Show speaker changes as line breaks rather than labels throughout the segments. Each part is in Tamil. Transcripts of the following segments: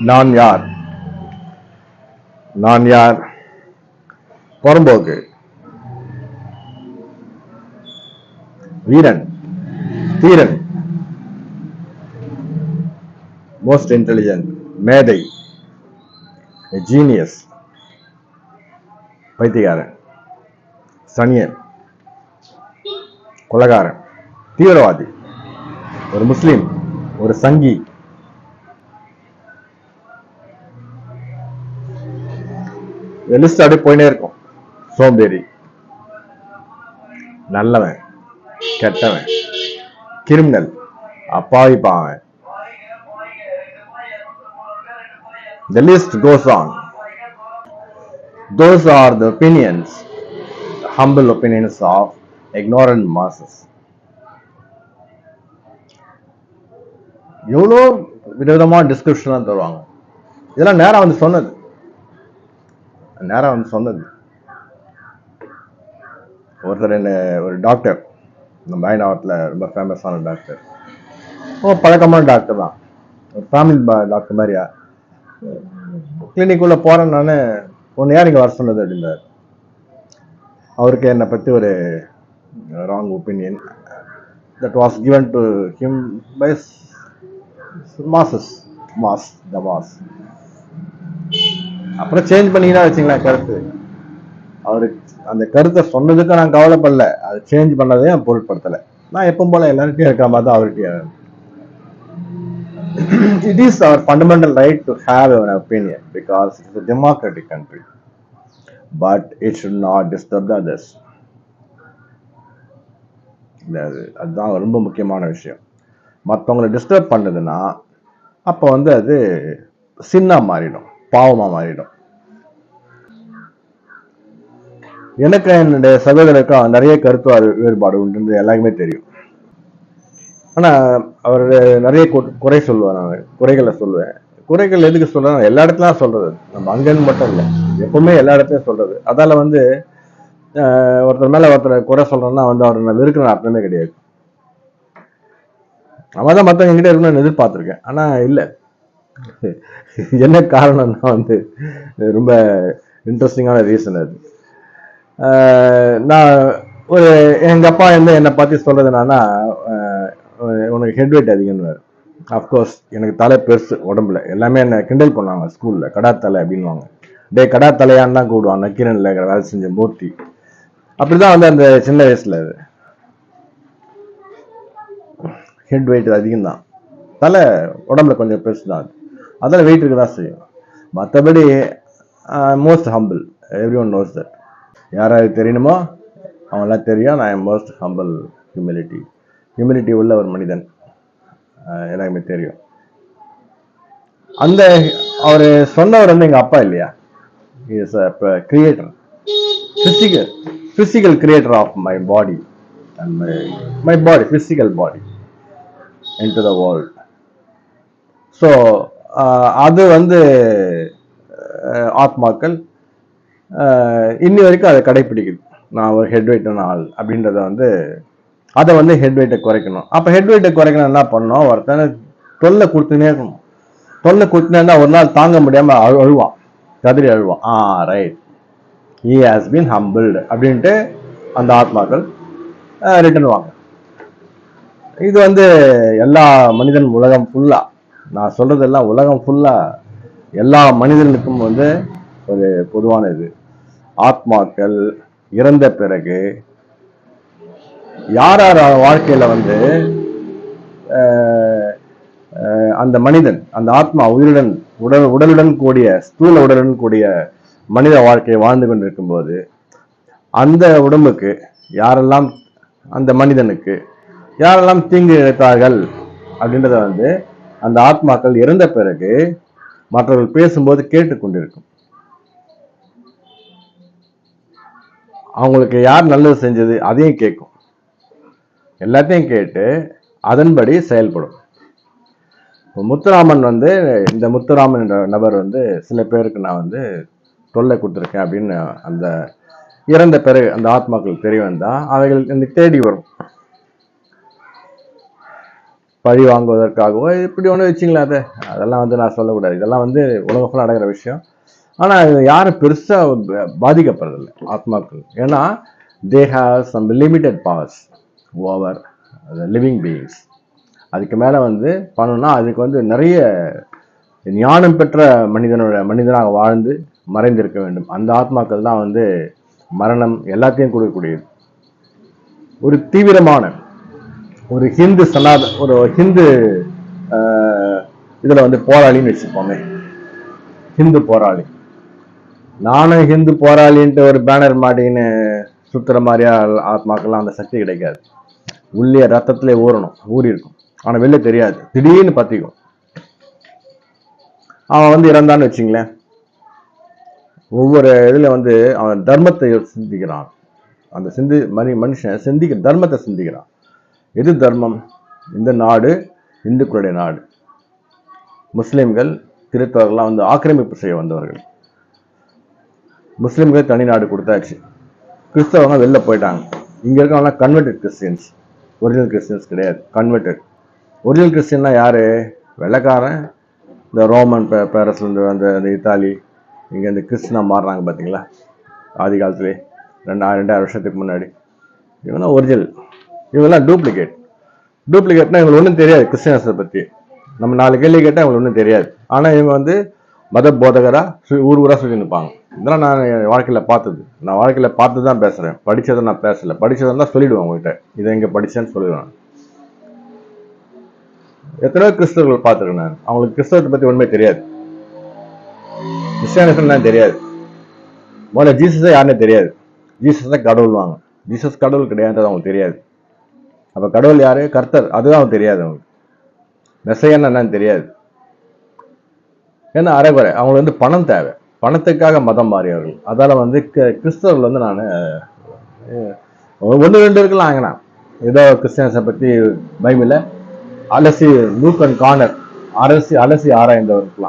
நான் யார்? நான் யார்? புறம்போக்கு வீரன். தீரன். மோஸ்ட் இன்டெலிஜென்ட் மேதை. ஜீனியஸ் பைத்தியக்காரன். சனியன். கொலகாரன். தீவிரவாதி. ஒரு முஸ்லீம். ஒரு சங்கி. லிஸ்ட் அப்படியே போயினே இருக்கும். சோம்பேறி. நல்லவன். கெட்டவன். கிரிமினல். அப்பாவி பாவன். The list goes on. Those are the opinions, the humble opinions of ignorant masses. எவ்வளோ விதவிதமான டிஸ்கிரிப்ஷன்லாம் தருவாங்க. இதெல்லாம் நேரம் வந்து சொன்னது. நேரா வந்து சொன்னது. ஒருத்தர் என்ன ஒரு டாக்டர் நம்ம பயனாவத்தில் ரொம்ப ஃபேமஸான டாக்டர் ஓ பழக்கமான டாக்டர் தான். ஒரு ஃபேமிலி டாக்டர் மாதிரியா? கிளினிக் உள்ள நான் ஒன்று யார் இங்கே வர சொன்னது அப்படின்னாரு அவருக்கு என்னை பற்றி ஒரு wrong opinion that was given to him by masses mass the mass அப்புறம் சேஞ்ச் பண்ணீங்கன்னா வச்சுங்களேன் கருத்து. அவரு அந்த கருத்தை சொன்னதுக்கு நான் கவலைப்படல. அது சேஞ்ச் பண்ணதையும் நான் பொருட்படுத்தலை. நான் எப்பவும் போல எல்லார்ட்டையும் இருக்கிற மாதிரி தான் அவர்கிட்ட it is our fundamental right to have our opinion because it's a democratic country but it should not disturb the others அது அதுதான் ரொம்ப முக்கியமான விஷயம். மற்றவங்களை டிஸ்டர்ப் பண்ணுதுன்னா அப்போ வந்து அது சின்னா மாறிடும். பாவமாக மாறிடும் எனக்கு என்னுடைய சகோதரருக்கும் நிறைய கருத்து வேறுபாடு உண்டு எல்லாருக்குமே தெரியும். ஆனா அவர் நிறைய குறை சொல்லுவேன் நான் குறைகளை சொல்லுவேன். குறைகள் எதுக்கு சொல்கிறேன் எல்லா இடத்துலாம் சொல்றது. நம்ம அங்கன்னு மட்டும் இல்லை எப்பவுமே எல்லா இடத்துலையும் சொல்றது. அதால வந்து ஆஹ், ஒருத்தர் மேலே ஒருத்தர் குறை சொல்றேன்னா வந்து அவர் நான் வெறுக்கிற அர்த்தமே கிடையாது. நம்ம தான் மற்றவங்க கிட்டே இருக்கணும்னு எதிர்பார்த்திருக்கேன். ஆனா இல்லை. என்ன காரணம்னா வந்து ரொம்ப இன்ட்ரெஸ்டிங்கான ரீசன் அது. நான் ஒரு எங்க அப்பா வந்து என்னை பத்தி சொல்றது என்னன்னா உனக்கு ஹெட் வெயிட் அதிகம்னு அஃப்கோர்ஸ் எனக்கு தலை பெருசு உடம்புல. எல்லாமே என்னை கிண்டல் பண்ணுவாங்க ஸ்கூல்ல கடா தலை அப்படின்வாங்க டே கடா தலையான்னு தான் கூடுவான் நக்கீரன்ல வேலை செஞ்ச மூர்த்தி. அப்படிதான் வந்து அந்த சின்ன வயசுல அது. ஹெட் வெயிட் அதிகம் தான் தலை உடம்புல கொஞ்சம் பெருசு தான் அது. அதில் வெயிட் இருக்க தான் செய்யும். மற்றபடி most humble everyone knows that யாராவது தெரியணுமோ அவங்களாம் தெரியும் நான் மோஸ்ட் ஹம்பிள் ஹியூமிலிட்டி ஹியூமிலிட்டி உள்ள ஒரு மனிதன். எல்லாருக்குமே தெரியும். அந்த அவர் சொன்னவர் வந்து எங்கள் அப்பா இல்லையா? Is creator physical physical creator of my body and my my body physical body into the world so அது வந்து ஆத்மாக்கள் இன்னி வரைக்கும் அதை கடைப்பிடிக்குது. நான் ஒரு ஹெட் வெயிட்டான ஆள் அப்படின்றத வந்து அதை வந்து ஹெட் வெயிட்டை குறைக்கணும். அப்போ ஹெட் வெயிட்டை குறைக்கணும் என்ன பண்ணோம் ஒருத்தனை தொல்லை கொடுத்துனே இருக்கணும். தொல்லை கொடுத்துனேன்னா ஒரு நாள் தாங்க முடியாமல் அழு அழுவான். கதிரி அழுவான். ஆ right he has been humbled அப்படின்ட்டு அந்த ஆத்மாக்கள் ரிட்டர்ன் வாங்க. இது வந்து எல்லா மனிதன் உலகம் ஃபுல்லாக நான் சொல்றதெல்லாம் உலகம் ஃபுல்லா எல்லா மனிதனுக்கும் வந்து ஒரு பொதுவான இது. ஆத்மாக்கள் இறந்த பிறகு யார் யார் வாழ்க்கையில வந்து அந்த மனிதன் அந்த ஆத்மா உயிருடன் உடல் உடலுடன் கூடிய ஸ்தூல உடலுடன் கூடிய மனித வாழ்க்கையை வாழ்ந்து கொண்டிருக்கும் போது அந்த உடம்புக்கு யாரெல்லாம் அந்த மனிதனுக்கு யாரெல்லாம் தீங்கு இழைத்தார்கள் அப்படின்றத வந்து அந்த ஆத்மாக்கள் இறந்த பிறகு மற்றவர்கள் பேசும்போது கேட்டுக்கொண்டிருக்கும். அவங்களுக்கு யார் நல்லது செஞ்சது அதையும் கேட்கும். எல்லாத்தையும் கேட்டு அதன்படி செயல்படும். இப்போ முத்துராமன் வந்து இந்த முத்துராமன் என்ற நபர் வந்து சில பேருக்கு நான் வந்து தொல்லை கொடுத்துருக்கேன் அப்படின்னு அந்த இறந்த பிறகு அந்த ஆத்மாக்கள் தெரிய வந்தால் அவைகள் எனக்கு தேடி வரும். பழி வாங்குவதற்காகவோ இப்படி ஒன்று வச்சிங்களேன் அதை. அதெல்லாம் வந்து நான் சொல்லக்கூடாது. இதெல்லாம் வந்து உலகம் ஃபுல்லாக நடக்கிற விஷயம். ஆனால் இது யாரும் பெருசாக பாதிக்கப்படுறதில்லை ஆத்மாக்கள். ஏன்னா they have some limited powers over living beings அதுக்கு மேலே வந்து பண்ணணும்னா அதுக்கு வந்து நிறைய ஞானம் பெற்ற மனிதனோட மனிதனாக வாழ்ந்து மறைந்திருக்க வேண்டும். அந்த ஆத்மாக்கள் தான் வந்து மரணம் எல்லாத்தையும் கொடுக்கக்கூடியது. ஒரு தீவிரமான ஒரு ஹிந்து சனாத ஒரு ஹிந்து ஆஹ், இதுல வந்து போராளின்னு வச்சுப்போமே ஹிந்து போராளி. நானும் ஹிந்து போராளின்ட்டு ஒரு பேனர் மாட்டின்னு சுத்துற மாதிரியா ஆத்மாக்கெல்லாம் அந்த சக்தி கிடைக்காது. உள்ளே ரத்தத்திலே ஊறணும் ஊறி இருக்கும் ஆனா வெளில தெரியாது. திடீர்னு பத்திக்கும். அவன் வந்து இறந்தான்னு வச்சுங்களேன். ஒவ்வொரு இதுல வந்து அவன் தர்மத்தை சிந்திக்கிறான். அந்த சிந்தி மணி மனுஷன் சிந்திக்க தர்மத்தை சிந்திக்கிறான். எது தர்மம்? இந்த நாடு இந்துக்களுடைய நாடு. முஸ்லீம்கள் கிறித்தவர்கள்லாம் வந்து ஆக்கிரமிப்பு செய்ய வந்தவர்கள். முஸ்லீம்கள் தனி நாடு கொடுத்தாச்சு. கிறிஸ்தவங்க வெளில போயிட்டாங்க. இங்கே இருக்கவங்களாம் கன்வெர்டட் கிறிஸ்டியன்ஸ் ஒரிஜினல் கிறிஸ்டியன்ஸ் கிடையாது. கன்வெர்டட் ஒரிஜினல் கிறிஸ்டியன்னா யாரு? வெள்ளைக்காரன். இந்த ரோமன் பே பேரஸ்லேருந்து அந்த அந்த இத்தாலி இங்கே இந்த கிறிஸ்டினா மாறுறாங்க பார்த்தீங்களா ஆதி காலத்துலேயே ரெண்டாயிரம் ரெண்டாயிரம் வருஷத்துக்கு முன்னாடி. இவங்கெல்லாம் ஒரிஜினல் இவங்கெல்லாம் டூப்ளிகேட் டூப்ளிகேட்னா இவங்களுக்கு ஒன்றும் தெரியாது கிறிஸ்டியன்ஸை பற்றி நம்ம நாலு கேள்வி கேட்டால் இவங்களுக்கு ஒன்றும் தெரியாது. ஆனால் இவங்க வந்து மத போதகராக ஊர் ஊராக சொல்லி நிற்பாங்க இதெல்லாம் நான் என் வாழ்க்கையில் பார்த்தது. நான் வாழ்க்கையில் பார்த்து தான் பேசுகிறேன் படித்ததை நான் பேசலை. படித்ததை தான் சொல்லிடுவேன் உங்ககிட்ட. இதை எங்கே படித்தேன்னு சொல்லிடுவேன் எத்தனையோ கிறிஸ்தவர்கள் பார்த்துருக்கேன் நான். அவங்களுக்கு கிறிஸ்தவத்தை பற்றி ஒன்றுமே தெரியாது. கிறிஸ்டியானிசம் தெரியாது. முதல்ல ஜீசஸே யாருன்னே தெரியாது. ஜீசஸ் தான் கடவுள்வாங்க. ஜீசஸ் கடவுள் கிடையாதுன்றது அவங்களுக்கு தெரியாது. அப்போ கடவுள் யாரு? கர்த்தர். அதுதான் அவன் தெரியாது அவங்களுக்கு மெசையன்னு என்னன்னு தெரியாது. ஏன்னா அரைகுறை. அவங்களுக்கு வந்து பணம் தேவை. பணத்துக்காக மதம் மாறியவர்கள். அதால வந்து க- கிறிஸ்தவர்கள் வந்து நான் ஒன்று ரெண்டு இருக்கலாம் ஆங்கினா ஏதோ கிறிஸ்டியன்ஸை பற்றி பைபிள அலசி லூக் அண்ட் கார்னர். அரசி அலசி ஆராய்ந்தவர்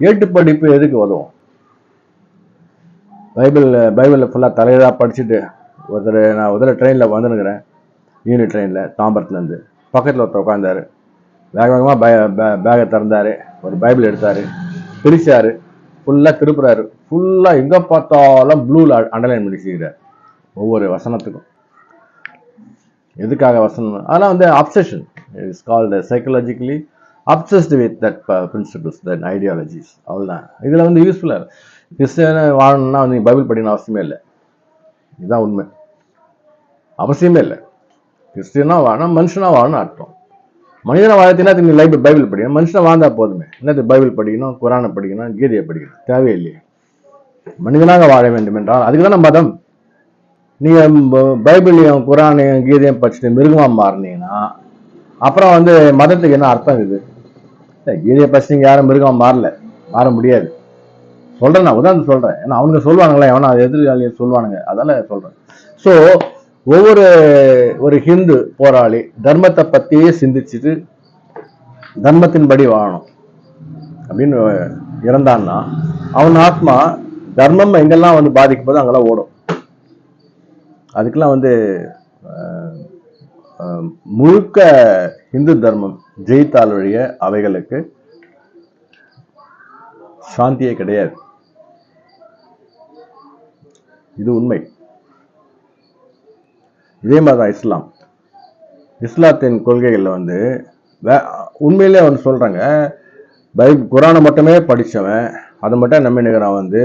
ஏட்டு படிப்பு எதுக்கு உதவும் பைபிள் பைபிளில் ஃபுல்லாக தலையதாக படிச்சுட்டு ஒருத்தர் நான் ஒரு ட்ரெயினில் வந்துருக்கிறேன். யூனிட் ட்ரெயினில் தாம்பரத்துலேருந்து பக்கத்தில் ஒருத்தர் உட்காந்தாரு வேக வேகமாக பே பேகை திறந்தார். ஒரு பைபிள் எடுத்தார். பிரிச்சார் ஃபுல்லாக திருப்புறாரு. ஃபுல்லாக எங்கே பார்த்தாலும் ப்ளூவில் அண்டர்லைன் பண்ணி செய்கிறார் ஒவ்வொரு வசனத்துக்கும். எதுக்காக வசனம்? அதெல்லாம் வந்து obsession it's called psychologically obsessed with that principles that ideologies அவ்வளோதான் இதில் வந்து யூஸ்ஃபுல்லாக கிறிஸ்டியன வாழணும்னா வந்து பைபிள் படிக்கணும் அவசியமே இல்லை. இதுதான் உண்மை. அவசியமே இல்லை. கிறிஸ்டியனா வாழணும் மனுஷனா வாழணும் அர்த்தம். மனிதனை வாழ்த்தினா நீ லைஃப் பைபிள் படிக்கணும். மனுஷனை வாழ்ந்தா போதுமே. என்னது பைபிள் படிக்கணும் குரானை படிக்கணும் கீதையை படிக்கணும்? தேவையில்லையே. மனிதனாக வாழ வேண்டும் என்றால் அதுக்கு தானே மதம் நீங்கள் பைபிளையும் குரானையும் கீதையும் படிச்சுட்டு மிருகமாக மாறினீங்கன்னா அப்புறம் வந்து மதத்துக்கு என்ன அர்த்தம் இது? ஏய், கீதையை படிச்சுட்டு யாரும் மிருகமாக மாறல. மாற முடியாது. சொல்கிறேன் நான் உதாரணம் சொல்கிறேன் ஏன்னா அவங்க சொல்லுவாங்களே எவனா எதிர்காலியை சொல்லுவானுங்க. அதால சொல்கிறேன் ஸோ ஒவ்வொரு ஒரு ஹிந்து போராளி தர்மத்தை பத்தியே சிந்திச்சுட்டு தர்மத்தின்படி வாழணும். அப்படின்னு இறந்தான்னா அவன் ஆத்மா தர்மம் எங்கெல்லாம் வந்து பாதிக்கும் போது அங்கெல்லாம் ஓடும். அதுக்கெல்லாம் வந்து முழுக்க இந்து தர்மம் ஜெயித்தாளுடைய அவைகளுக்கு சாந்தியே கிடையாது. இது உண்மை. இதே மாதிரி தான் இஸ்லாம். இஸ்லாத்தின் கொள்கைகளில் வந்து வே உண்மையிலே வந்து சொல்கிறாங்க பை குரானை மட்டுமே படித்தவன் அதை மட்டும் நம்பினுக்கிறான் வந்து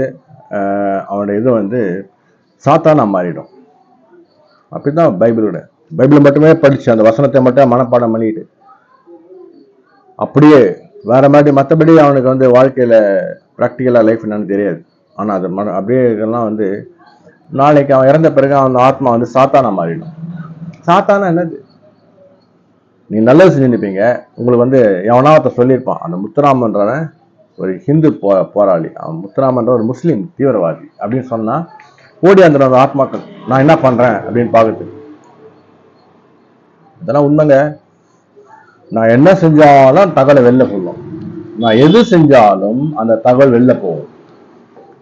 அவனோட அவனுடைய இது வந்து சாத்தானா மாறிடும். அப்படிதான் பைபிளோட பைபிள் மட்டுமே படித்து அந்த வசனத்தை மட்டும் மனப்பாடம் பண்ணிட்டு அப்படியே வேற மாதிரி மற்றபடி அவனுக்கு வந்து வாழ்க்கையில் ப்ராக்டிக்கலாக லைஃப் என்னன்னு தெரியாது. ஆனால் அது மன அப்படியே இதெல்லாம் வந்து நாளைக்கு அவன் இறந்த பிறகு அவன் ஆத்மா வந்து சாத்தானா மாறிடும். சாத்தானா என்னது? நீ நல்லது செஞ்சுருப்பீங்க. உங்களுக்கு வந்து எவனாவத்த சொல்லியிருப்பான்? அந்த முத்துராமன்றவன் ஒரு ஹிந்து போ போராளி. அவன் முத்துராமன்ற ஒரு முஸ்லீம் தீவிரவாதி அப்படின்னு சொன்னா ஓடி அந்த ஆத்மாக்கள் நான் என்ன பண்றேன் அப்படின்னு பார்க்குறதுக்கு இதெல்லாம் உண்மைங்க. நான் என்ன செஞ்சாலும் தகவலை வெளில சொல்லும். நான் எது செஞ்சாலும் அந்த தகவல் வெளில போகும்.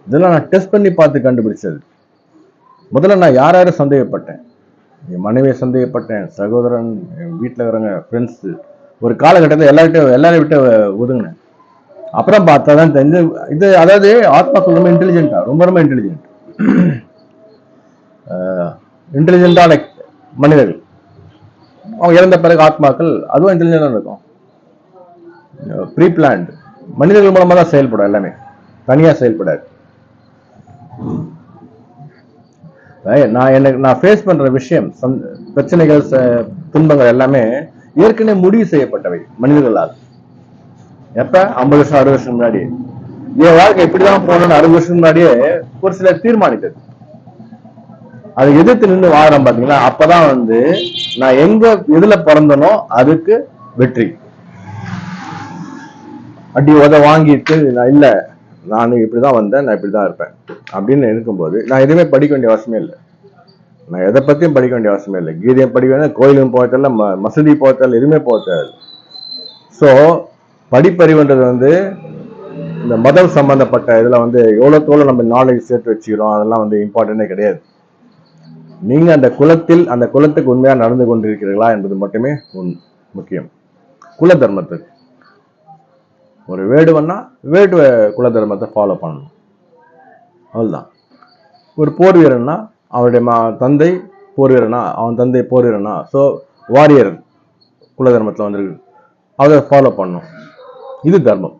இதெல்லாம் நான் டெஸ்ட் பண்ணி பார்த்து கண்டுபிடிச்சது. முதல்ல நான் யார் யாரும் சந்தேகப்பட்டேன்? என் மனைவியை சந்தேகப்பட்டேன் சகோதரன் என் வீட்டில் இருக்கிறவங்க ஃப்ரெண்ட்ஸு ஒரு காலகட்டத்தில் எல்லார்கிட்டையும் எல்லாரையும் விட்டு ஒதுங்கினேன். அப்புறம் பார்த்தா தான் தெரிஞ்சு இது அதாவது ஆத்மாக்கள் ரொம்ப இன்டெலிஜென்ட்டாக ரொம்ப ரொம்ப இன்டெலிஜென்ட் இன்டெலிஜென்ட்டான மனிதர்கள். அவங்க இறந்த பிறகு ஆத்மாக்கள் அதுவும் இன்டெலிஜென்டாக இருக்கும். ப்ரீ பிளான்டு மனிதர்கள் மூலமாக தான் செயல்படும் எல்லாமே. தனியாக செயல்படாது. நான் எனக்கு நான் ஃபேஸ் பண்ற விஷயம் பிரச்சனைகள் ச- துன்பங்கள் எல்லாமே ஏற்கனவே முடிவு செய்யப்பட்டவை மனிதர்களால். எப்ப? ஐம்பது வருஷம் அறுபது வருஷம் முன்னாடி என் வாழ்க்கை இப்படிதான் போகணும்னு அறுபது வருஷம் முன்னாடியே ஒரு சிலர் தீர்மானித்தது. அதை எதிர்த்து நின்று வாழறோம் பாத்தீங்களா அப்பதான் வந்து நான் எங்க எதுல பிறந்தனோ அதுக்கு வெற்றி. அடி உத வாங்கிட்டு நான் இல்ல. நான் இப்படி தான் வந்தேன் நான் இப்படி தான் இருப்பேன். அப்படின்னு இருக்கும்போது நான் எதுவுமே படிக்க வேண்டிய அவசியமே இல்லை. நான் எதை பற்றியும் படிக்க வேண்டிய அவசியமே இல்லை. கீதையும் படிக்க வேண்டிய கோயிலும் போக தேவையில்ல ம மசூதி போக தேவையில்ல எதுவுமே போக தேவையில்லை. ஸோ படிப்பறிவுன்றது வந்து இந்த மதம் சம்பந்தப்பட்ட இதில் வந்து எவ்வளோ நம்ம நாலேஜ் சேர்த்து வச்சுக்கிறோம் அதெல்லாம் வந்து இம்பார்ட்டண்டே கிடையாது. நீங்கள் அந்த குலத்தில் அந்த குலத்துக்கு உண்மையாக நடந்து கொண்டிருக்கிறீர்களா என்பது மட்டுமே உன் முக்கியம். குல தர்மத்துக்கு ஒரு வேடுவன்னா வேடுவ குல தர்மத்தை ஃபாலோ பண்ணணும். அவ்வளோதான் ஒரு போர் வீரன்னா அவருடைய மா தந்தை போர் வீரனா அவன் தந்தை போர் வீரனா ஸோ வாரியர் குல தர்மத்தில் அதை ஃபாலோ பண்ணணும். இது தர்மம்.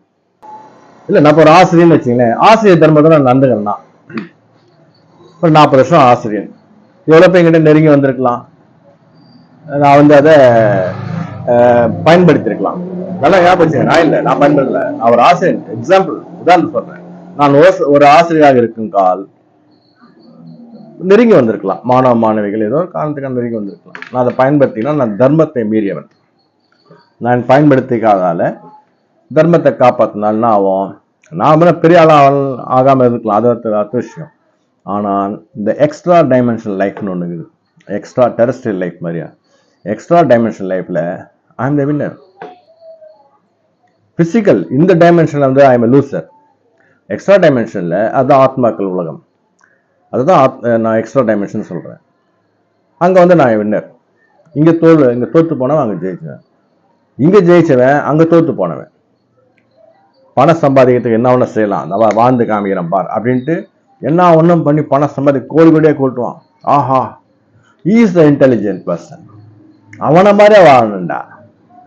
இல்லை நான் இப்போ ஒரு ஆசிரியர்னு வச்சுங்களேன் ஆசிரியர் தர்மத்தை நான் நடந்துக்கிறேன்னா ஒரு நாற்பது வருஷம் ஆசிரியர். எவ்வளோ பேர் என்கிட்ட நெருங்கி வந்திருக்கலாம். நான் வந்து அதை பயன்படுத்தியிருக்கலாம் நல்லா ஞாபகம் நான் இல்லை நான் பயன்படல நான் ஒரு ஆசிரியர். எக்ஸாம்பிள் உதாரணம் சொல்றேன். நான் ஒரு- ஒரு ஆசிரியராக இருக்கும் கால் நெருங்கி வந்திருக்கலாம். மாணவ மாணவிகள் ஏதோ ஒரு காரணத்துக்காக நெருங்கி வந்திருக்கலாம். நான் அதை பயன்படுத்தினா நான் தர்மத்தை மீறியவன். நான் பயன்படுத்திக்காதால தர்மத்தை காப்பாத்தினால் என்ன ஆகும்? நாம பெரிய ஆளாக ஆகாமல் ஆகாம இருக்கலாம் அது ஒரு அடுத்த விஷயம். ஆனால் இந்த எக்ஸ்ட்ரா டைமென்ஷன் லைஃப்னு ஒன்று இருக்குது. எக்ஸ்ட்ரா டெரஸ்ட்ரியல் லைஃப் மாதிரியா? எக்ஸ்ட்ரா டைமென்ஷன் லைஃப்ல I am the winner physical இந்த டைமென்ஷன்ல வந்து ஐ எம் லூசர் எக்ஸ்ட்ரா டைமென்ஷன்ல அதுதான் ஆத்மாக்கள் உலகம். அதுதான் ஆத்- நான் எக்ஸ்ட்ரா டைமென்ஷன் சொல்றேன். அங்க வந்து நான் வின்னர் இங்க தோல் இங்க தோத்து போனவன் அங்க ஜெயிச்சவன். இங்க ஜெயிச்சவன் அங்க தோத்து போனவன். பணம் சம்பாதிக்கிறதுக்கு என்ன ஒன்று செய்யலாம். நம்ம வாழ்ந்து காமிக்கிறேன் பார் அப்படின்ட்டு என்ன ஒன்றும் பண்ணி பணம் சம்பாதி கோடி கோடியாக கூட்டுவான். ஆஹா. இஸ் த இன்டெலிஜென்ட் பர்சன் அவனை மாதிரியே வாழணும்டா.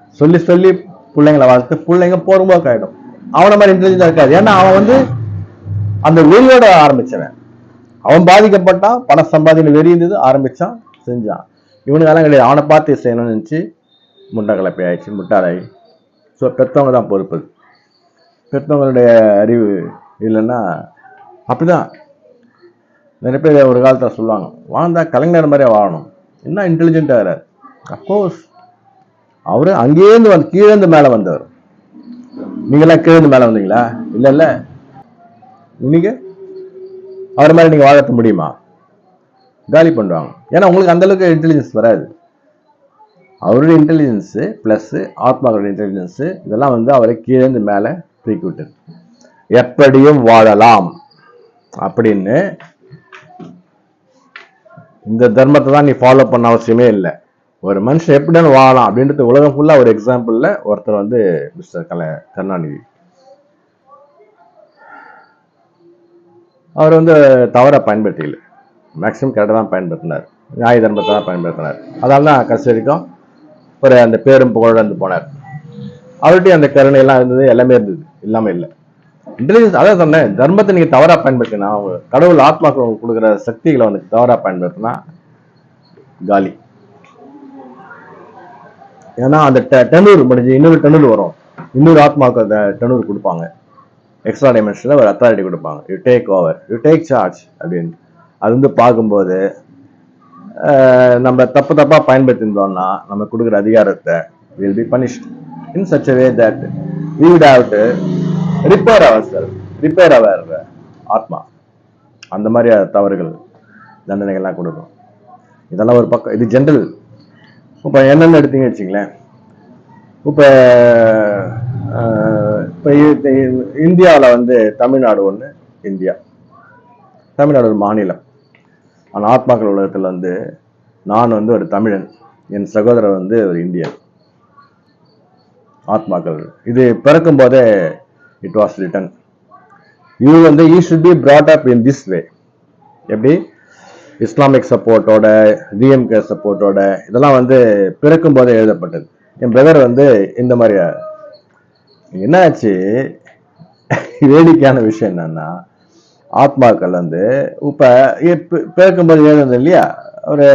சொல்லி சொல்லி பிள்ளைங்களை வளர்த்து பிள்ளைங்க போர்ம்போக்கு ஆயிடும். அவனை மாதிரி இன்டெலிஜென்டா இருக்காது. ஏன்னா அவன் வந்து அந்த வெறியோட ஆரம்பிச்சவன். அவன் பாதிக்கப்பட்டான் பணம் சம்பாதிக்க வெறி இருந்தது ஆரம்பிச்சான் செஞ்சான். இவனுக்கெல்லாம் கிடையாது. அவனை பார்த்து செய்யணும்னு நினச்சி முண்டை கலப்பை ஆயிடுச்சு முட்டாளாயி. ஸோ பெற்றவங்க தான் பொறுப்பு. பெற்றவங்களுடைய அறிவு இல்லைன்னா அப்படிதான். நிறைய பேர் ஒரு காலத்தில் சொல்லுவாங்க வாழ்ந்தா கலைஞர் மாதிரியே வாழணும். என்ன இன்டெலிஜென்ட்டாக அஃப்கோர்ஸ் அவரு அங்கேருந்து வந்து கீழேந்து மேலே வந்தவர். நீங்களாம் கீழேந்து மேலே வந்தீங்களா? இல்ல இல்ல. நீங்க? அவர் மாதிரி நீங்க வாழத்த முடியுமா? காலி பண்ணுவாங்க. ஏன்னா உங்களுக்கு அந்த அளவுக்கு இன்டெலிஜென்ஸ் வராது. அவருடைய இன்டெலிஜென்ஸு ப்ளஸ் ஆத்மாக்களுடைய இன்டெலிஜென்ஸு இதெல்லாம் வந்து அவரை கீழேந்து மேலே தூக்கி விட்டது எப்படியும் வாழலாம். அப்படின்னு இந்த தர்மத்தை தான் நீ ஃபாலோ பண்ண அவசியமே இல்லை. ஒரு மனுஷன் எப்படின்னு வாழலாம் அப்படின்றது உலகம் ஃபுல்லாக ஒரு எக்ஸாம்பிளில் ஒருத்தர் வந்து மிஸ்டர் கல கருணாநிதி. அவர் வந்து தவறாக பயன்படுத்திக்கல. மேக்ஸிமம் கரெக்டாக தான் பயன்படுத்தினார். நியாய தர்மத்தை தான் பயன்படுத்தினார். அதனால தான் கடைசி வரைக்கும் ஒரு அந்த பேரும் புகழோடு வந்து போனார். அவர்கிட்டயும் அந்த கருணை எல்லாம் இருந்தது எல்லாமே இருந்தது. இல்லாமல் இல்லை. இன்டெலிஜென்ஸ் அதான் சொன்னேன் தர்மத்தை நீங்கள் தவறாக பயன்படுத்தினா அவங்க கடவுள் ஆத்மாக்கள் உங்களுக்கு கொடுக்குற சக்திகளை வந்து தவறாக பயன்படுத்தினா காலி. ஏன்னா அந்த டெனூர் முடிஞ்சு இன்னொரு டெனூர் வரும். இன்னொரு ஆத்மாவுக்கு அந்த டெனூர் கொடுப்பாங்க. எக்ஸ்ட்ரா டைமென்ஷனில் ஒரு அத்தாரிட்டி கொடுப்பாங்க. You take over you take charge அப்படின்னு. அது வந்து பார்க்கும்போது நம்ம தப்பு தப்பாக பயன்படுத்தியிருந்தோம்னா நம்ம கொடுக்குற அதிகாரத்தை will be punished in such way that we would have to repair our cell repair our ஆத்மா. அந்த மாதிரி தவறுகள் தண்டனைகள்லாம் கொடுக்கும். இதெல்லாம் ஒரு பக்கம் இது ஜென்ரல் இப்போ என்னென்னு எடுத்தீங்க வச்சுங்களேன் இப்போ இப்போ இந்தியாவில் வந்து தமிழ்நாடு ஒன்று இந்தியா. தமிழ்நாடு ஒரு மாநிலம். ஆனால் ஆத்மாக்கள் உலகத்தில் வந்து நான் வந்து ஒரு தமிழன் என் சகோதரர் வந்து ஒரு இந்தியன். ஆத்மாக்கள். இது பிறக்கும் போதே இட் வாஸ் ரிட்டன் இது வந்து you should be brought up in this way எப்படி? இஸ்லாமிக் சப்போர்ட்டோட டிஎம்கே சப்போர்ட்டோட இதெல்லாம் வந்து பிறக்கும் போதே எழுதப்பட்டது. என் பிரதர் வந்து இந்த மாதிரி என்னாச்சு? வேடிக்கையான விஷயம் என்னன்னா ஆத்மாக்கள் வந்து இப்ப பிறக்கும்போது எழுதுனது இல்லையா? ஒரு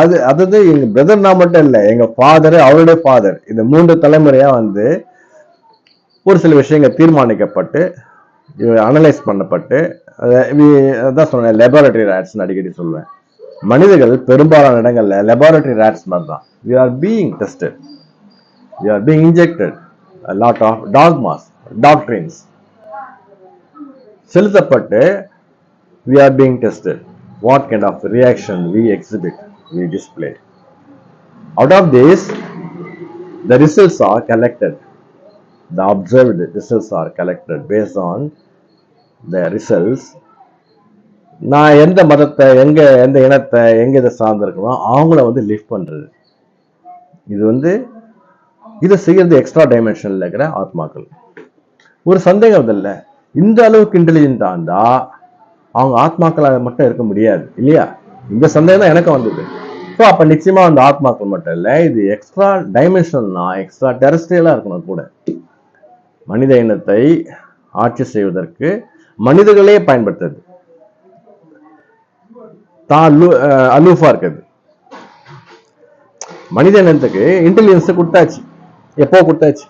அது அதாவது எங்கள் எங்க பிரதர் நான் மட்டும் இல்லை எங்க ஃபாதர் அவருடைய ஃபாதர் இந்த மூன்று தலைமுறையா வந்து ஒரு சில விஷயங்கள் தீர்மானிக்கப்பட்டு அனலைஸ் பண்ணப்பட்டு அதான் சொன்னேன் லெபார்டரி ரேட்ஸ்னு அடிக்கடி சொல்லுவேன் மனிதர்கள் பெரும்பாலான இடங்களில் லெபார்டரி ரேட்ஸ் மாதிரி தான் we are being tested we are being injected lot of dogmas doctrines செலுத்தப்பட்டு we are being tested what kind of reaction we exhibit we display out of this the results are collected the observed results are collected based on the results நான் எந்த மதத்தை எங்க எந்த இனத்தை எங்க இதை சார்ந்திருக்கணும் அவங்கள வந்து லிஃப்ட் பண்றது. இது வந்து இதை செய்யறது எக்ஸ்ட்ரா டைமென்ஷன்ல இருக்கிற ஆத்மாக்கள். ஒரு சந்தேகம் இல்லை. இந்த அளவுக்கு இன்டெலிஜென்ட்டா இருந்தால் அவங்க ஆத்மாக்களாக மட்டும் இருக்க முடியாது இல்லையா? இந்த சந்தேகம் தான் எனக்கு வந்தது. ஸோ அப்ப நிச்சயமா அந்த ஆத்மாக்கள் மட்டும் இல்லை இது எக்ஸ்ட்ரா டைமென்ஷன்னா எக்ஸ்ட்ரா டெரஸ்ட்ரியலாக இருக்கணும் கூட. மனித இனத்தை ஆட்சி செய்வதற்கு மனிதர்களே பயன்படுத்துறது. தான் அஹ் அலூஃபா இருக்கிறது மனித இனத்துக்கு இன்டெலிஜென்ஸ் கொடுத்தாச்சு. எப்போ கொடுத்தாச்சு?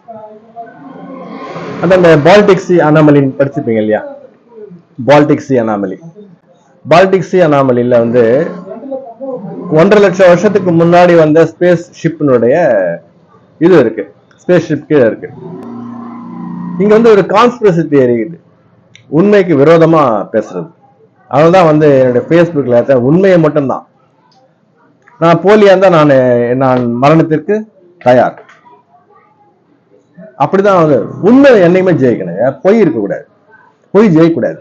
அந்த அந்த பாலிடிக்ஸ் அனாமலின் படிச்சிருப்பீங்க இல்லையா? பால்டிக்ஸி அனாமலி பால்டிக் அனாமலியில் வந்து ஒன்றரை லட்சம் வருஷத்துக்கு முன்னாடி வந்த ஸ்பேஸ் ஷிப்னுடைய இது இருக்கு. ஸ்பேஸ் ஷிப் கீழே இருக்கு. இங்க வந்து ஒரு கான்ஸ்பிரசி தியரி இது உண்மைக்கு விரோதமா பேசுறது. அதனால்தான் வந்து என்னுடைய ஃபேஸ்புக்கில் உண்மையை மட்டும்தான். நான் போலியா இருந்தா நான் நான் மரணத்திற்கு தயார். அப்படிதான் வந்து உண்மை என்னைக்குமே ஜெயிக்கணும். பொய் இருக்கக்கூடாது. பொய் ஜெயிக்கக்கூடாது.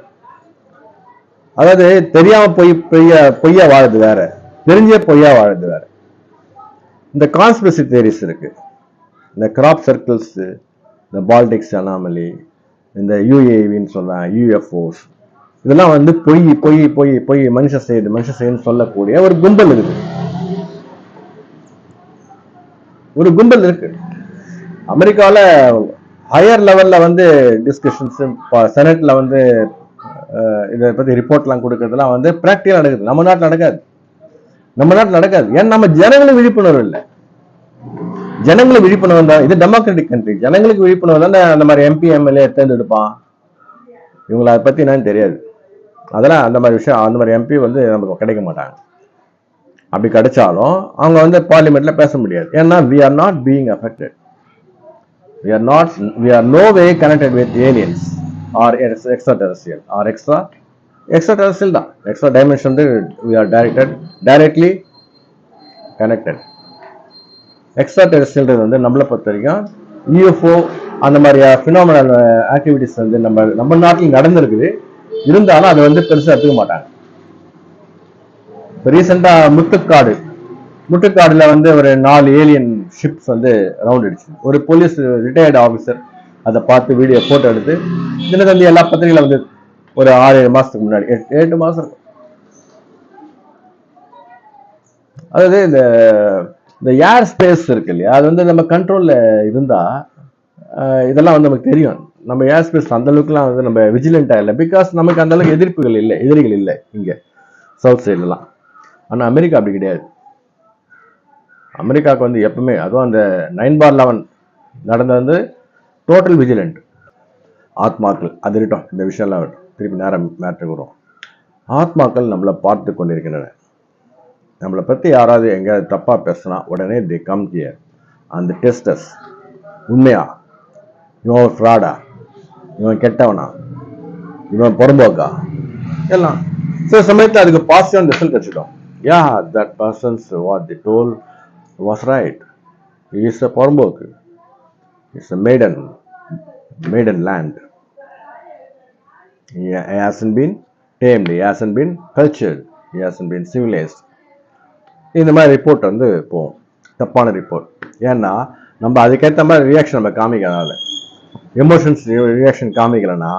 அதாவது தெரியாம பொய் பொய்ய பொய்யா வாழுது வேற. தெரிஞ்சே பொய்யா வாழுது வேற. இந்த கான்ஸ்பிரசி தேரிஸ் இருக்கு. இந்த கிராப் சர்க்கிள்ஸ் இந்த பால்டிக்ஸ் அனாமலி இந்த யூஏவின்னு சொல்லலாம் யூஎஃப்ஓஸ் இதெல்லாம் வந்து பொய் பொய் பொய் பொய் மனுஷன் செய்து மனுஷன் செய்யுன்னு சொல்லக்கூடிய ஒரு கும்பல் இருக்குது. ஒரு கும்பல் இருக்கு. அமெரிக்காவில் ஹையர் லெவலில் வந்து டிஸ்கஷன்ஸ் செனட்ல வந்து இதை பற்றி ரிப்போர்ட்லாம் கொடுக்கறதுலாம் வந்து ப்ராக்டிக்கலாக நடக்குது. நம்ம நாட்டில் நடக்காது. நம்ம நாட்டில் நடக்காது. ஏன்னா நம்ம ஜனங்களும் விழிப்புணர்வு இல்லை. ஜனங்களை விழிப்புணர்வு தான் இது டெமோக்ராட்டிக் கண்ட்ரி ஜனங்களுக்கு விழிப்புணர்வு தானே அந்த மாதிரி எம்பி எம்எல்ஏ தேர்ந்தெடுப்பான். இவங்களை அதை பத்தி என்னன்னு தெரியாது. அதெல்லாம் அந்த மாதிரி விஷயம் அந்த மாதிரி எம்பி வந்து நமக்கு கிடைக்க மாட்டாங்க. அப்படி கிடைச்சாலும் அவங்க வந்து பார்லிமெண்ட்ல பேச முடியாது. ஏன்னா we are not being affected we are not we are no way connected with aliens or extra ex- or extra extra extraterrestrial தான். எக்ஸ்ட்ரா டைமென்ஷன் வந்து we are directed directly connected extra extraterrestrial வந்து நம்மளை பொறுத்த வரைக்கும் யூஎஃப்ஓ அந்த மாதிரி ஃபினாமினல் ஆக்டிவிட்டிஸ் வந்து நம்ம நம்ம நாட்டில் நடந்திருக்குது. இருந்தாலும் அதை வந்து பெருசாக எடுத்துக்க மாட்டாங்க. இப்போ ரீசெண்டாக முத்துக்காடு முட்டுக்காடில் வந்து ஒரு நாலு ஏலியன் ஷிப்ஸ் வந்து ரவுண்ட் அடிச்சு ஒரு போலீஸ் ரிட்டையர்டு ஆஃபீஸர் அதை பார்த்து வீடியோ ஃபோட்டோ எடுத்து தினத்தந்தி எல்லா பத்திரிகையில வந்து ஒரு ஆறு ஏழு மாதத்துக்கு முன்னாடி எட்டு எட்டு மாதம் அதாவது இந்த இந்த ஏர் ஸ்பேஸ் இருக்கு இல்லையா? அது வந்து நம்ம கண்ட்ரோலில் இருந்தால் இதெல்லாம் வந்து நமக்கு தெரியும். நம்ம ஏர் ஸ்பேஸ் அந்த அளவுக்குலாம் வந்து நம்ம விஜிலண்டா இல்லை. பிகாஸ் நமக்கு அந்த அளவுக்கு எதிர்ப்புகள் இல்லை எதிரிகள் இல்லை இங்கே சவுத் சைட்லலாம் ஆனால் அமெரிக்கா அப்படி கிடையாது. அமெரிக்காவுக்கு வந்து எப்பவுமே அதுவும் அந்த நைன் பார் லெவன் நடந்தது வந்து டோட்டல் விஜிலண்ட் ஆத்மாக்கள் அது இருக்கட்டும் இந்த விஷயம்லாம் திருப்பி நேரம் மேட்ருக்கு வரும். ஆத்மாக்கள் நம்மளை பார்த்து கொண்டிருக்கின்றன. நம்மளை பற்றி யாராவது எங்கேயாவது தப்பாக பேசினா உடனே தி கம் ஹியர் அந்த டெஸ்டஸ் உண்மையா? இவன் ஃப்ராடா இவன் கெட்டவனா? இவன் புறம்போக்கா? எல்லாம். சில சமயத்தில் அதுக்கு பாசிட்டிவ் ரிசல்ட் வச்சுட்டோம். Yeah that persons what they told was right is a புறம்போக்கு. It's a maiden maiden land He hasn't been tamed, he hasn't been cultured, he hasn't. இந்த மாதிரி ரிப்போர்ட் வந்து போகும் தப்பான ரிப்போர்ட் ஏன்னா நம்ம அதுக்கேற்ற மாதிரி ரியாக்ஷன் நம்ம காமிக்கிறனால. எமோஷன்ஸ் ரியாக்ஷன் காமிக்கலைன்னா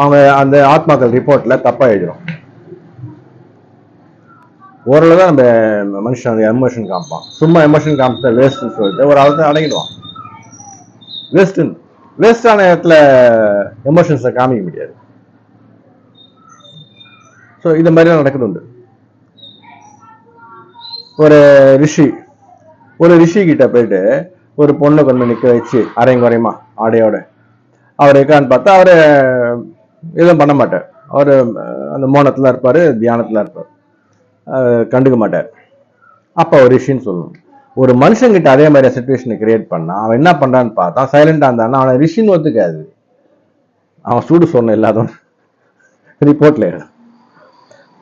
அவங்க அந்த ஆத்மாக்கள் ரிப்போர்ட்ல தப்பா எழுதிடும் ஓரளவு தான் நம்ம மனுஷன் அந்த எமோஷன் காமிப்பான். சும்மா எமோஷன் காமிச்சா வேஸ்ட்னு சொல்லிட்டு ஒரு ஆள் அடங்கிடுவான். வேஸ்ட்னு வேஸ்டான இடத்துல எமோஷன்ஸை காமிக்க முடியாது. ஸோ இந்த மாதிரிலாம் நடக்குது உண்டு ஒரு ரிஷி ஒரு ரிஷி கிட்ட போயிட்டு ஒரு பொண்ணை கொண்டு நிற்க வச்சு அரைங்குறையுமா ஆடையோட. அவர் இருக்கான்னு பார்த்தா அவர் எதுவும் பண்ண மாட்டார். அவர் அந்த மோனத்தில் இருப்பார் தியானத்தில் இருப்பார். கண்டுக்க மாட்டார். அப்போ ஒரு ரிஷின்னு சொல்லணும் ஒரு மனுஷங்கிட்ட அதே மாதிரி சுச்சுவேஷனை கிரியேட் பண்ணால் அவன் என்ன பண்ணுறான்னு பார்த்தா சைலண்டாக இருந்தான்னா அவனை ரிஷின்னு ஒத்துக்காது. அவன் சூடு சொன்ன இல்லாதவன் ரிப்போர்ட்டில்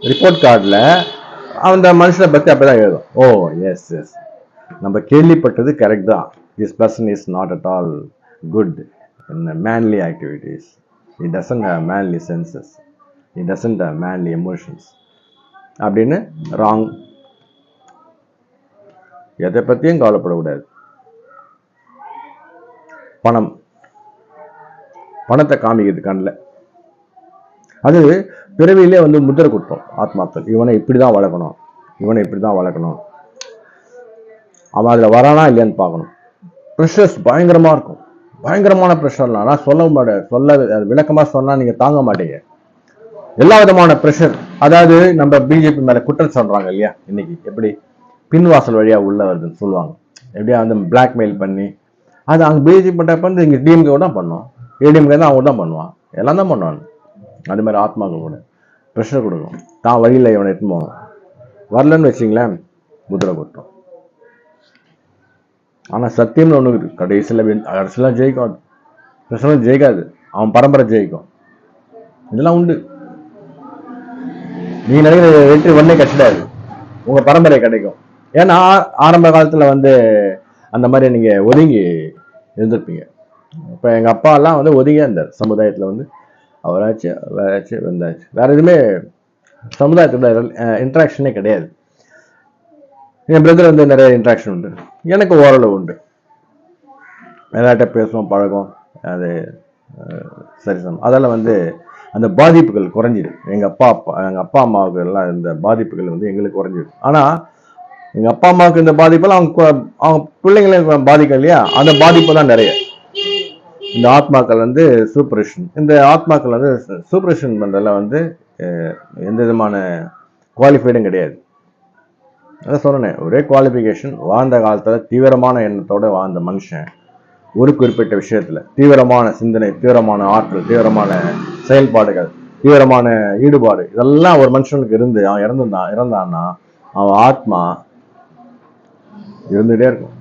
ரிப்போர்ட் கார்டில் அந்த மனுஷனை பத்தி அப்பதான் எழுதும் ஓ எஸ் எஸ் நம்ம கேள்விப்பட்டது கரெக்ட் தான். This person is not at all good in manly activities it doesn't have manly senses it doesn't have manly emotions அப்படின்னு ராங் எதை பற்றியும் கவலைப்படக்கூடாது. பணம். பணத்தை காமிக்கிறது கண்ணில். அது பிறவியிலே வந்து முத்திரை குத்தும் ஆத்மாக்கள். இவனை இப்படி தான் வளர்க்கணும். இவனை இப்படி தான் வளர்க்கணும். அவன் அதில் வரானா இல்லையான்னு பார்க்கணும். ப்ரெஷர்ஸ் பயங்கரமாக இருக்கும். பயங்கரமான ப்ரெஷர்லாம் ஆனால் சொல்ல மாட்டேன். சொல்ல விளக்கமாக சொன்னால் நீங்கள் தாங்க மாட்டீங்க. எல்லா விதமான ப்ரெஷர் அதாவது நம்ம பிஜேபி மேலே குற்றம் சொல்கிறாங்க இல்லையா? இன்னைக்கு எப்படி? பின்வாசல் வழியாக உள்ள வருதுன்னு சொல்லுவாங்க. எப்படியா வந்து பிளாக்மெயில் பண்ணி அது அங்கே பிஜேபி பண்ணுறப்ப வந்து இங்கே டிஎம்கே தான் பண்ணோம். ஏடிஎம்கே தான் அவங்க தான் பண்ணுவான். எல்லாம் தான் பண்ணுவாங்க. அது மாதிரி ஆத்மாக்கள் கூட. ப்ரெஷர் கொடுக்கும். தான் வழியில் இவனை எடுத்துன்னு போகணும் வரலன்னு வச்சிங்களேன் முதிரை கொட்டும். ஆனா சத்தியம்னு ஒண்ணு இருக்கு. கடைசியில் கடைசியெலாம் ஜெயிக்கும் அது ஜெயிக்காது. அவன் பரம்பரை ஜெயிக்கும். இதெல்லாம் உண்டு. நீ நினைக்கிற வெற்றி ஒன்றே கிடைச்சிடாது உங்க பரம்பரை கிடைக்கும். ஏன்னா ஆ- ஆரம்ப காலத்துல வந்து அந்த மாதிரி நீங்க ஒதுங்கி இருந்திருப்பீங்க. இப்போ எங்க அப்பா எல்லாம் வந்து ஒதுங்கியே இருந்தார். சமுதாயத்துல வந்து. அவராச்சு வேறாச்சு வந்தாச்சு. வேற எதுவுமே சமுதாயத்தோட இன்ட்ராக்ஷனே கிடையாது. என் பிரதர் வந்து நிறைய இன்ட்ராக்ஷன் உண்டு. எனக்கு ஓரளவு உண்டு. எல்லார்ட்ட பேசுவோம் பழகும் அது சரி சமம் அதெல்லாம் வந்து அந்த பாதிப்புகள் குறைஞ்சிடு எங்கள் அப்பா அப்பா எங்கள் அப்பா அம்மாவுக்கு எல்லாம் இந்த பாதிப்புகள் வந்து எங்களுக்கு குறைஞ்சிடு ஆனால் எங்கள் அப்பா அம்மாவுக்கு இந்த பாதிப்பெல்லாம் அவங்க அவங்க பிள்ளைங்களுக்கு பாதிக்கும் இல்லையா? அந்த பாதிப்பு தான் நிறைய. இந்த ஆத்மாக்கள் வந்து சூப்பரேஷன் இந்த ஆத்மாக்கள் வந்து சூப்பரேஷன் பண்ணுறதுல வந்து எந்த விதமான குவாலிஃபைடும் கிடையாது. அதான் சொன்னேன் ஒரே குவாலிஃபிகேஷன் வாழ்ந்த காலத்தில் தீவிரமான எண்ணத்தோடு வாழ்ந்த மனுஷன் ஒரு குறிப்பிட்ட விஷயத்தில். தீவிரமான சிந்தனை தீவிரமான ஆற்றல் தீவிரமான செயல்பாடுகள் தீவிரமான ஈடுபாடு இதெல்லாம் ஒரு மனுஷனுக்கு இருந்து அவன் இறந்துருந்தான் இறந்தான்னா அவன் ஆத்மா இருந்துகிட்டே இருக்கும்.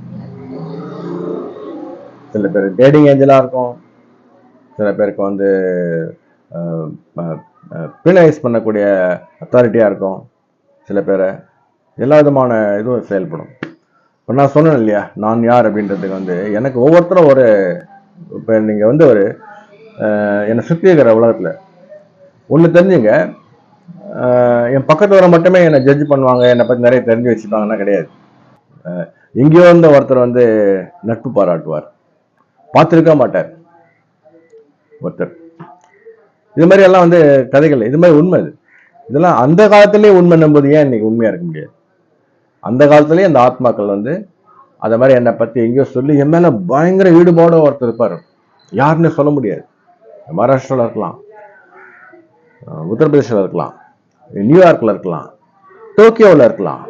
சில பேர் டேடிங் ஏஞ்சலாக இருக்கும். சில பேருக்கு வந்து பினலைஸ் பண்ணக்கூடிய அத்தாரிட்டியாக இருக்கும். சில பேரை எல்லா விதமான இதுவும் செயல்படும். இப்போ நான் சொன்னேன் இல்லையா நான் யார் அப்படின்றதுக்கு வந்து எனக்கு ஒவ்வொருத்தரும் ஒரு இப்போ நீங்கள் வந்து ஒரு என்னை சுற்றி இருக்கிற உலகத்தில் ஒன்று தெரிஞ்சுங்க என் பக்கத்து வர மட்டுமே என்னை ஜட்ஜ் பண்ணுவாங்க என்னை பற்றி நிறைய தெரிஞ்சு வச்சுப்பாங்கன்னா கிடையாது. அஹ், எங்கேயோ இருந்த ஒருத்தர் வந்து நட்பு பாராட்டுவார். பார்த்துருக்க மாட்டார். ஒருத்தர். இது மாதிரி எல்லாம் வந்து கதைகள். இது மாதிரி உண்மை இது. இதெல்லாம் அந்த காலத்திலேயே உண்மை போது ஏன் இன்னைக்கு உண்மையா இருக்க முடியாது? அந்த காலத்திலேயே அந்த ஆத்மாக்கள் வந்து அத மாதிரி என்னை பத்தி எங்கேயோ சொல்லி என் மேல பயங்கர ஈடுபாடோ ஒருத்தர் இருப்பார். யாருன்னு சொல்ல முடியாது. மகாராஷ்டிராவில் இருக்கலாம். உத்தரப்பிரதேசில் இருக்கலாம். நியூயார்க்ல இருக்கலாம். டோக்கியோவில் இருக்கலாம்.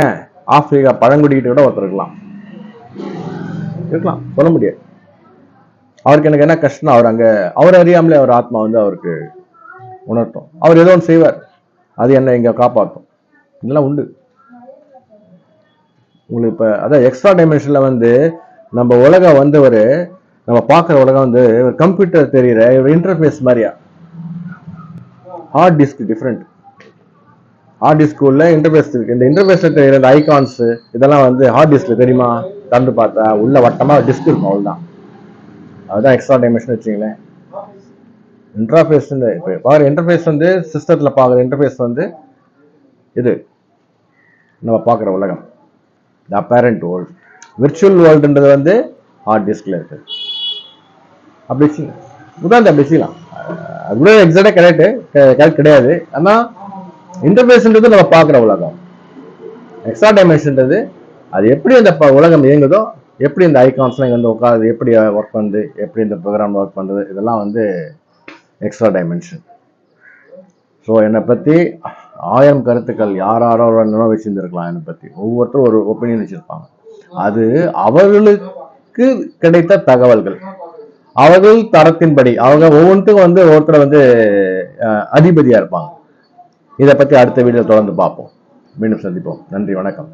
ஏன்? ஆப்பிரிக்கா பழங்குடிக்கிட்ட கூட ஒருத்தர் இருக்கலாம். இருக்கலாம். சொல்ல முடியாது. அவருக்கு எனக்கு என்ன கஷ்டம் அவர் அங்க அவர் அறியாமலே அவர் ஆத்மா வந்து அவருக்கு உணர்த்தும். அவர் ஏதோ ஒன்று செய்வார். அது என்ன இங்க காப்பாற்றும் இதெல்லாம் உண்டு. உங்களுக்கு இப்ப அதான் எக்ஸ்ட்ரா டைமென்ஷன்ல வந்து நம்ம உலகம் வந்து ஒரு நம்ம பார்க்குற உலகம் வந்து ஒரு கம்ப்யூட்டர் தெரியுற ஒரு இன்டர்ஃபேஸ் மாதிரியா? Hard disk different hard disk உள்ள இன்டர்ஃபேஸ் இருக்கு. இந்த இன்டர்ஃபேஸ்ல தெரியுற இந்த ஐகான்ஸ் இதெல்லாம் வந்து ஹார்ட் டிஸ்க்ல தெரியுமா? திறந்து பார்த்தா உள்ள வட்டமா டிஸ்க் இருக்கும் அவ்வளோதான் அதுதான் எக்ஸ்ட்ரா டைமென்ஷன் வச்சுங்களேன் இன்டர்ஃபேஸ் இப்போ பாரு இன்டர்ஃபேஸ் வந்து சிஸ்டத்தில் பார்க்குற இன்டர்ஃபேஸ் வந்து இது. நம்ம பார்க்குற உலகம். த அப்பேரண்ட் வேர்ல்டு விர்ச்சுவல் வேர்ல்டுன்றது வந்து ஹார்ட் டிஸ்கில் இருக்குது அப்படி உதாரணத்தை அப்படி செய்யலாம் அது கூட எக்ஸாக்டாக கிடையாது கரெக்ட் கிடையாது. ஆனால் இன்டர்பேஸ்ன்றது நம்ம பார்க்குற உலகம். எக்ஸ்ட்ரா டைமென்ஷன்ன்றது அது எப்படி அந்த உலகம் இயங்குதோ எப்படி இந்த ஐகான்ஸ்லாம் இங்கே வந்து உட்காந்து எப்படி ஒர்க் பண்ணுது எப்படி இந்த ப்ரோக்ராம் ஒர்க் பண்ணுறது இதெல்லாம் வந்து எக்ஸ்ட்ரா டைமென்ஷன் ஸோ என்னை பற்றி ஆயிரம் கருத்துக்கள் யார் யாரோ நினைவு வச்சுருந்துருக்கலாம் என்னை பற்றி ஒவ்வொருத்தரும் ஒரு ஒப்பீனியன் வச்சிருப்பாங்க. அது அவர்களுக்கு கிடைத்த தகவல்கள். அவர்கள் தரத்தின்படி அவங்க ஒவ்வொன்றுக்கும் வந்து ஒருத்தர் வந்து அதிபதியாக இருப்பாங்க. இதை பற்றி அடுத்த வீடியோ தொடர்ந்து பார்ப்போம். மீண்டும் சந்திப்போம். நன்றி வணக்கம்.